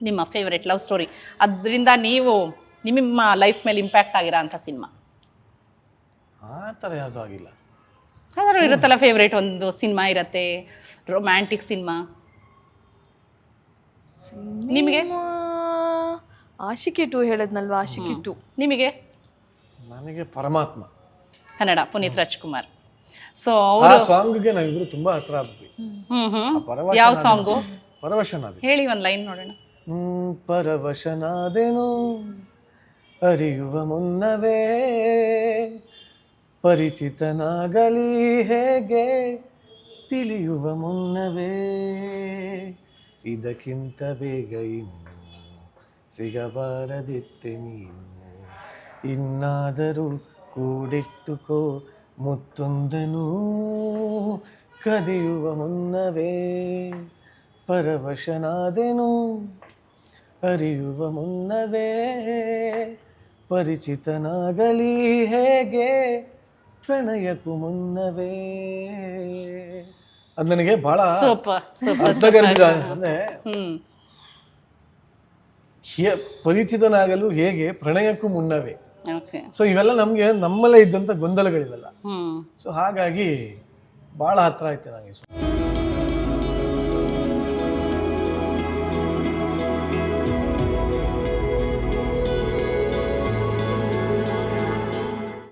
ನಿಮ್ಮ favourite love story ಅದರಿಂದ ನೀವು ನಿಮ್ಮ ಲೈಫ್ ಮೇಲೆ ಇಂಪ್ಯಾಕ್ಟ್ ಆಗಿರೋ ಅಂಥ ಸಿನಿಮಾ ಆ ಥರ ಯಾವುದೂ ಆಗಿಲ್ಲ. ಯಾವ್ದಾದ್ರು ಇರುತ್ತಲ್ಲ ಫೇವ್ರೇಟ್ ಒಂದು ಸಿನಿಮಾ ಇರತ್ತೆ ರೊಮ್ಯಾಂಟಿಕ್ ಸಿನಿಮಾ ನಿಮಗೆ? ಆಶಿಕೆ ಟು ಹೇಳದ್ನಲ್ವಾ ಆಶಿಕೆ ಟು ನಿಮಗೆ? ನನಗೆ ಪರಮಾತ್ಮ. ಕನ್ನಡ ಪುನೀತ್ ರಾಜ್ಕುಮಾರ್. ಸೊ ಆ ಅವರು ಸಾಂಗ್ಗೆ ನಾವಿಬ್ರು ತುಂಬಾ ಹತ್ರ ಆಗ್ತೀವಿ ಹ್ಮ್ ಹ್ಮ್. ಪರವಶನಾದ ಯಾವ ಸಾಂಗು ಪರವಶನ ಹೇಳಿ ಒಂದು ಲೈನ್ ನೋಡೋಣ. ಪರವಶನಾದೆನು, ಅರಿಯುವ ಮುನ್ನವೇ, ಪರಿಚಿತನಾಗಲಿ ಹೇಗೆ ತಿಳಿಯುವ ಮುನ್ನವೇ. ಇದಕ್ಕಿಂತ ಬೇಗ ಇನ್ನು ಸಿಗಬಾರದಿತ್ತೆ ನೀನು. ಇನ್ನಾದರೂ ಕೂಡಿಟ್ಟುಕೋ ಮುತ್ತೊಂದನು, ಕದಿಯುವ ಮುನ್ನವೇ. ಪರವಶನಾದೆನು ಅರಿಯುವ ಮುನ್ನವೇ ಪರಿಚಿತನಾಗಲಿ ಹೇಗೆ? ಪ್ರಣಯಕ್ಕೂ ಮುನ್ನವೇ. ಅದು ನನಗೆ ಬಹಳ ಅರ್ಥಗರ್ಭಿತ ಅಂದ್ರೆ ಪರಿಚಿತನಾಗಲು ಹೇಗೆ? ಪ್ರಣಯಕ್ಕೂ ಮುನ್ನವೇ. ಸೊ ಇವೆಲ್ಲ ನಮಗೆ ನಮ್ಮಲ್ಲೇ ಇದ್ದಂತ ಗೊಂದಲಗಳಿವೆಲ್ಲ. ಸೊ ಹಾಗಾಗಿ ಬಹಳ ಹತ್ರ ಆಯ್ತು ನನಗೆ